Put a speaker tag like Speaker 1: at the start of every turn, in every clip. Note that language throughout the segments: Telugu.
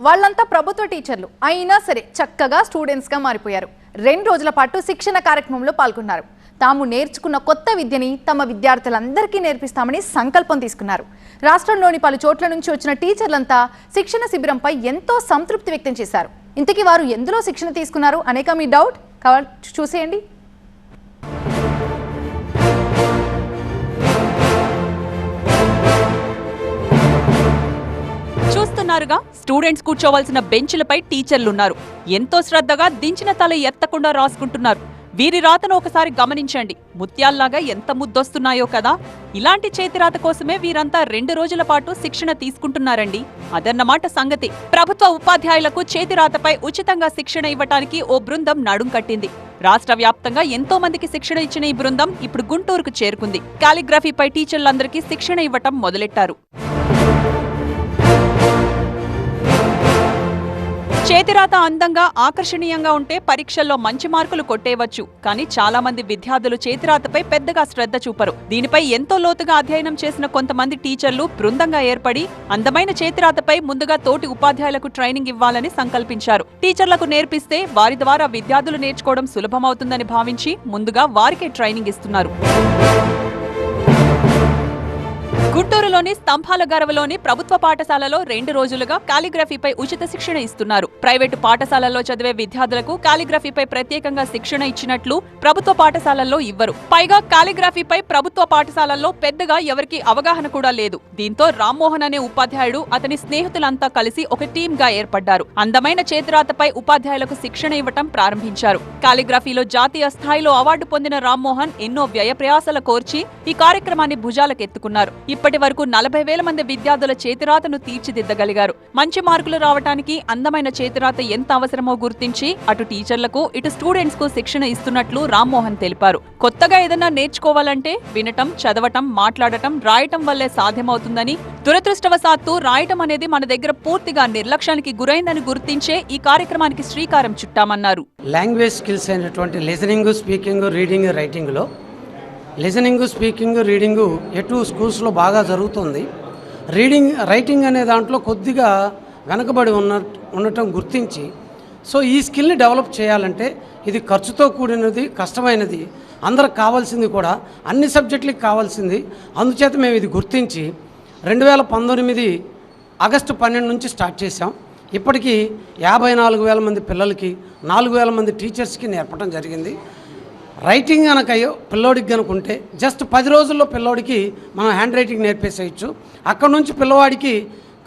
Speaker 1: వాళ్ళంతా ప్రభుత్వ టీచర్లు. అయినా సరే చక్కగా స్టూడెంట్స్గా మారిపోయారు. రెండు రోజుల పాటు శిక్షణ కార్యక్రమంలో పాల్గొన్నారు. తాము నేర్చుకున్న కొత్త విద్యని తమ విద్యార్థులందరికీ నేర్పిస్తామని సంకల్పం తీసుకున్నారు. రాష్ట్రంలోని పలు చోట్ల నుంచి వచ్చిన టీచర్లంతా శిక్షణ శిబిరంపై ఎంతో సంతృప్తి వ్యక్తం చేశారు. ఇంతకీ వారు ఎందులో శిక్షణ తీసుకున్నారు అనేక మీ డౌట్? కవర్ చూసేయండి.
Speaker 2: చూస్తున్నారుగా స్టూడెంట్స్ కూర్చోవలసిన బెంచ్లపై టీచర్లున్నారు. ఎంతో శ్రద్ధగా దించిన తల ఎత్తకుండా రాసుకుంటున్నారు. వీరి రాతను ఒకసారి గమనించండి. ముత్యాల్లాగా ఎంత ముద్దొస్తున్నాయో కదా. ఇలాంటి చేతిరాత కోసమే వీరంతా రెండు రోజుల పాటు శిక్షణ తీసుకుంటున్నారండి. అదన్నమాట సంగతి. ప్రభుత్వ ఉపాధ్యాయులకు చేతిరాతపై ఉచితంగా శిక్షణ ఇవ్వటానికి ఓ బృందం నడుం కట్టింది. రాష్ట్ర వ్యాప్తంగా ఎంతో మందికి శిక్షణ ఇచ్చిన ఈ బృందం ఇప్పుడు గుంటూరుకు చేరుకుంది. కాలిగ్రఫీపై టీచర్లందరికీ శిక్షణ ఇవ్వటం మొదలెట్టారు. చేతిరాత అందంగా ఆకర్షణీయంగా ఉంటే పరీక్షల్లో మంచి మార్కులు కొట్టేయవచ్చు. కానీ చాలా మంది విద్యార్థులు చేతిరాతపై పెద్దగా శ్రద్ధ చూపరు. దీనిపై ఎంతో లోతుగా అధ్యయనం చేసిన కొంతమంది టీచర్లు బృందంగా ఏర్పడి అందమైన చేతిరాతపై ముందుగా తోటి ఉపాధ్యాయులకు ట్రైనింగ్ ఇవ్వాలని సంకల్పించారు. టీచర్లకు నేర్పిస్తే వారి ద్వారా విద్యార్థులు నేర్చుకోవడం సులభమవుతుందని భావించి ముందుగా వారికే ట్రైనింగ్ ఇస్తున్నారు. గుంటూరులోని స్తంభాల గరవలోని ప్రభుత్వ పాఠశాలలో రెండు రోజులుగా కాలిగ్రఫీపై ఉచిత శిక్షణ ఇస్తున్నారు. ప్రైవేటు పాఠశాలల్లో చదివే విద్యార్థులకు కాలిగ్రఫీపై ప్రత్యేకంగా శిక్షణ ఇచ్చినట్లు ప్రభుత్వ పాఠశాలల్లో ఇవ్వరు. పైగా కాలిగ్రఫీపై ప్రభుత్వ పాఠశాలల్లో పెద్దగా ఎవరికి అవగాహన కూడా లేదు. దీంతో రామ్మోహన్ అనే ఉపాధ్యాయుడు అతని స్నేహితులంతా కలిసి ఒక టీమ్గా ఏర్పడ్డారు. అందమైన చేతిరాతపై ఉపాధ్యాయులకు శిక్షణ ఇవ్వటం ప్రారంభించారు. కాలిగ్రఫీలో జాతీయ స్థాయిలో అవార్డు పొందిన రామ్మోహన్ ఎన్నో వ్యయ ప్రయాసల కోర్చి ఈ కార్యక్రమాన్ని భుజాలకెత్తుకున్నారు. ఇప్పటి ఇప్పటి వరకు నలభై వేల మంది విద్యార్థుల చేతిరాతను తీర్చిదిద్దగలిగారు. మంచి మార్కులు రావటానికి అందమైన చేతిరాత ఎంత అవసరమో గుర్తించి అటు టీచర్లకు ఇటు స్టూడెంట్స్కు శిక్షణ ఇస్తున్నట్లు రామ్మోహన్ తెలిపారు. కొత్తగా ఏదైనా నేర్చుకోవాలంటే వినటం చదవటం మాట్లాడటం రాయటం వల్లే సాధ్యమవుతుందని దురదృష్టవశాత్తు రాయటం అనేది మన దగ్గర పూర్తిగా నిర్లక్ష్యానికి గురైందని గుర్తించే ఈ కార్యక్రమానికి శ్రీకారం చుట్టామన్నారు.
Speaker 3: లాంగ్వేజ్ స్కిల్స్ అయినటువంటి లిజనింగ్ స్పీకింగ్ రీడింగ్ రైటింగ్లో లిజనింగ్ స్పీకింగ్ రీడింగు ఎటు స్కూల్స్లో బాగా జరుగుతుంది. రీడింగ్ రైటింగ్ అనే దాంట్లో కొద్దిగా వెనకబడి ఉన్న ఉండటం గుర్తించి సో ఈ స్కిల్ని డెవలప్ చేయాలంటే ఇది ఖర్చుతో కూడినది కష్టమైనది. అందరికి కావాల్సింది కూడా అన్ని సబ్జెక్టులకి కావాల్సింది. అందుచేత మేము ఇది గుర్తించి రెండు వేల పంతొమ్మిది ఆగస్టు పన్నెండు నుంచి స్టార్ట్ చేసాం ఇప్పటికీ యాభై నాలుగు వేల మంది పిల్లలకి నాలుగు వేల మంది టీచర్స్కి నేర్పడం జరిగింది. రైటింగ్ కనుక పిల్లోడికి కనుకుంటే జస్ట్ పది రోజుల్లో పిల్లోడికి మనం హ్యాండ్ రైటింగ్ నేర్పేసేయచ్చు. అక్కడ నుంచి పిల్లవాడికి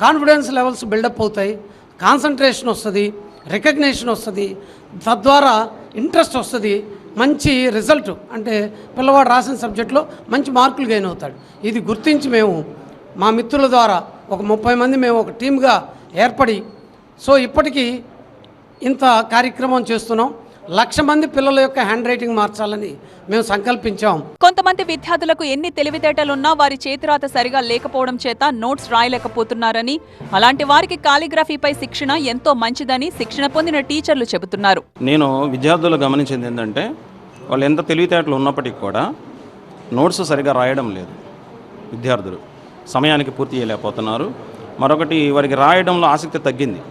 Speaker 3: కాన్ఫిడెన్స్ లెవెల్స్ బిల్డప్ అవుతాయి కాన్సన్ట్రేషన్ వస్తుంది రికగ్నేషన్ వస్తుంది తద్వారా ఇంట్రెస్ట్ వస్తుంది మంచి రిజల్ట్ అంటే పిల్లవాడు రాసిన సబ్జెక్ట్లో మంచి మార్కులు గెయిన్ అవుతాడు. ఇది గుర్తించి మేము మా మిత్రుల ద్వారా ఒక ముప్పై మంది మేము ఒక టీమ్గా ఏర్పడి సో ఇప్పటికీ ఇంత కార్యక్రమం చేస్తున్నాం. లక్ష మంది పిల్లల యొక్క హ్యాండ్ రైటింగ్ మార్చాలని మేము సంకల్పించాం.
Speaker 2: కొంతమంది విద్యార్థులకు ఎన్ని తెలివితేటలున్నా వారి చేతిరాత సరిగా లేకపోవడం చేత నోట్స్ రాయలేకపోతున్నారని అలాంటి వారికి కాలిగ్రఫీపై శిక్షణ ఎంతో మంచిదని శిక్షణ పొందిన టీచర్లు చెబుతున్నారు.
Speaker 4: నేను విద్యార్థులు గమనించింది ఏంటంటే వాళ్ళు ఎంత తెలివితేటలు ఉన్నప్పటికీ కూడా నోట్స్ సరిగా రాయడం లేదు విద్యార్థులు. సమయానికి పూర్తి చేయలేకపోతున్నారు. మరొకటి వారికి రాయడంలో ఆసక్తి తగ్గింది.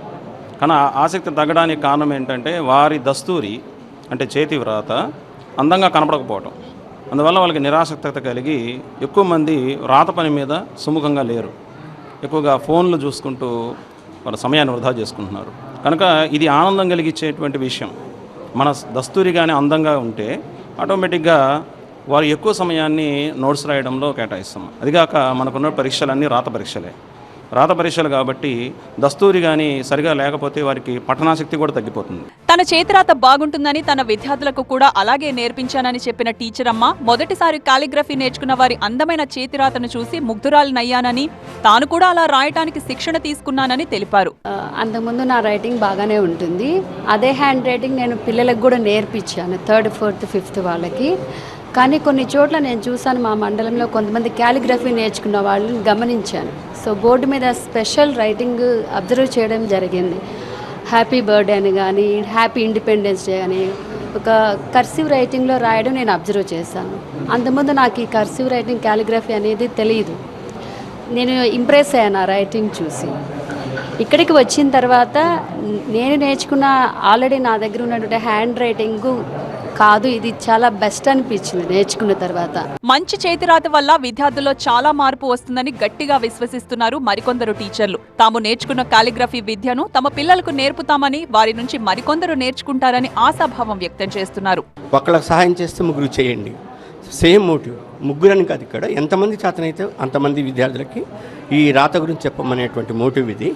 Speaker 4: కానీ ఆసక్తి తగ్గడానికి కారణం ఏంటంటే వారి దస్తూరి అంటే చేతి వ్రాత అందంగా కనపడకపోవటం. అందువల్ల వాళ్ళకి నిరాసక్తత కలిగి ఎక్కువ మంది రాత పని మీద సుముఖంగా లేరు. ఎక్కువగా ఫోన్లు చూసుకుంటూ వాళ్ళ సమయాన్ని వృధా చేసుకుంటున్నారు. కనుక ఇది ఆనందం కలిగించేటువంటి విషయం. మన దస్తూరిగానే అందంగా ఉంటే ఆటోమేటిక్గా వారు ఎక్కువ సమయాన్ని నోట్స్ రాయడంలో కేటాయిస్తాం. అదిగాక మనకున్న పరీక్షలన్నీ రాత పరీక్షలే. రాత పరీక్షలు కాబట్టి దస్తూరి కానీ సరిగా లేకపోతే వారికి పఠనాశక్తి కూడా తగ్గిపోతుంది.
Speaker 2: తన చేతిరాత బాగుంటుందని తన విద్యార్థులకు కూడా అలాగే నేర్పించానని చెప్పిన టీచర్ అమ్మ మొదటిసారి కాలిగ్రఫీ నేర్చుకున్న వారి అందమైన చేతిరాతను చూసి ముగ్ధురాలినయ్యానని తాను కూడా అలా రాయటానికి శిక్షణ తీసుకున్నానని తెలిపారు.
Speaker 5: అంతకుముందు నా రైటింగ్ బాగానే ఉంటుంది. అదే హ్యాండ్ రైటింగ్ నేను పిల్లలకు కూడా నేర్పించాను థర్డ్ ఫోర్త్ ఫిఫ్త్ వాళ్ళకి. కానీ కొన్ని చోట్ల నేను చూసాను మా మండలంలో కొంతమంది క్యాలిగ్రఫీ నేర్చుకున్న వాళ్ళని గమనించాను. సో బోర్డు మీద స్పెషల్ రైటింగ్ అబ్జర్వ్ చేయడం జరిగింది. హ్యాపీ బర్త్డే అని కానీ హ్యాపీ ఇండిపెండెన్స్ డే అని ఒక కర్సివ్ రైటింగ్లో రాయడం నేను అబ్జర్వ్ చేశాను. అంతకుముందు నాకు ఈ కర్సివ్ రైటింగ్ క్యాలిగ్రఫీ అనేది తెలియదు నేను ఇంప్రెస్ అయ్యాను ఆ రైటింగ్ చూసి. ఇక్కడికి వచ్చిన తర్వాత నేను నేర్చుకున్న ఆల్రెడీ నా దగ్గర ఉన్నటువంటి హ్యాండ్ రైటింగ్ కాదు ఇది చాలా బెస్ట్ అనిపించింది నేర్చుకున్న తర్వాత.
Speaker 2: మంచి చేతిరాత వల్ల విద్యార్థుల్లో చాలా మార్పు వస్తుందని గట్టిగా విశ్వసిస్తున్నారు మరికొందరు టీచర్లు. తాము నేర్చుకున్న కాలిగ్రఫీ విద్యను తమ పిల్లలకు నేర్పుతామని వారి నుంచి మరికొందరు నేర్చుకుంటారని ఆశాభావం వ్యక్తం చేస్తున్నారు.
Speaker 6: ఒకళ్ళకి సహాయం చేస్తే ముగ్గురు చేయండి. Same motive. ముగ్గురని కాదు ఇక్కడ. ఎంతమంది చేతనైతే అంతమంది విద్యార్థులకి ఈ రాత గురించి చెప్పమనేటువంటి మోటివ్ ఇది.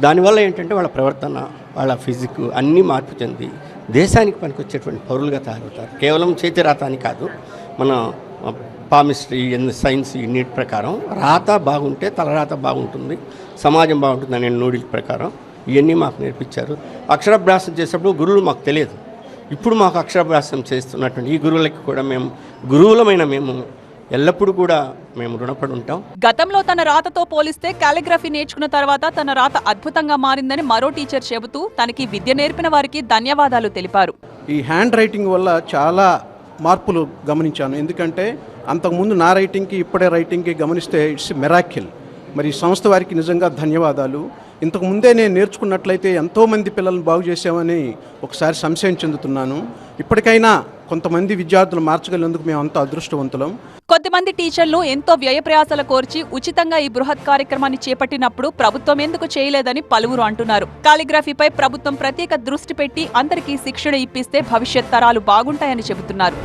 Speaker 6: దానివల్ల ఏంటంటే వాళ్ళ ప్రవర్తన వాళ్ళ ఫిజిక్ అన్నీ మార్పు చెంది దేశానికి పనికొచ్చేటువంటి పౌరులుగా తయారవుతారు. కేవలం చేతి రాత అని కాదు మన పామిస్ట్రీ సైన్స్ నీట్ ప్రకారం రాత బాగుంటే తలరాత బాగుంటుంది సమాజం బాగుంటుంది అనే నూడిల్ ప్రకారం ఇవన్నీ మాకు నేర్పించారు. అక్షరాభ్యాసం చేసేటప్పుడు గురువులు మాకు తెలియదు. ఇప్పుడు మాకు అక్షరాభ్యాసం చేస్తున్నటువంటి ఈ గురువులకి కూడా మేము గురువులమైన మేము ఎల్లప్పుడూ కూడా మేము రుణపడి ఉంటాం.
Speaker 2: గతంలో తన రాతతో పోలిస్తే కాలిగ్రఫీ నేర్చుకున్న తర్వాత తన రాత అద్భుతంగా మారిందని మరో టీచర్ చెబుతూ తనకి విద్య నేర్పిన వారికి ధన్యవాదాలు తెలిపారు.
Speaker 7: ఈ హ్యాండ్ రైటింగ్ వల్ల చాలా మార్పులు గమనించాను. ఎందుకంటే అంతకుముందు నా రైటింగ్కి ఇప్పుడే రైటింగ్కి గమనిస్తే ఇట్స్ మెరాకిల్. మరి ఈ సంస్థ వారికి నిజంగా ధన్యవాదాలు. ఇంతకు ముందే నేను నేర్చుకున్నట్లయితే ఎంతోమంది పిల్లల్ని బాగు చేసామని ఒకసారి సంశయం చెందుతున్నాను. ఇప్పటికైనా కొంతమంది విద్యార్థులు మార్చగలిగినందుకు మేము అంత అదృష్టవంతులం.
Speaker 2: కొద్దిమంది టీచర్లు ఎంతో వ్యయప్రయాసాల కోర్చి ఉచితంగా ఈ బృహత్ కార్యక్రమాన్ని చేపట్టినప్పుడు ప్రభుత్వం ఎందుకు చేయలేదని పలువురు అంటున్నారు. కాలిగ్రఫీపై ప్రభుత్వం ప్రత్యేక దృష్టి పెట్టి అందరికీ శిక్షణ ఇప్పిస్తే భవిష్యత్ తరాలు బాగుంటాయని చెబుతున్నారు.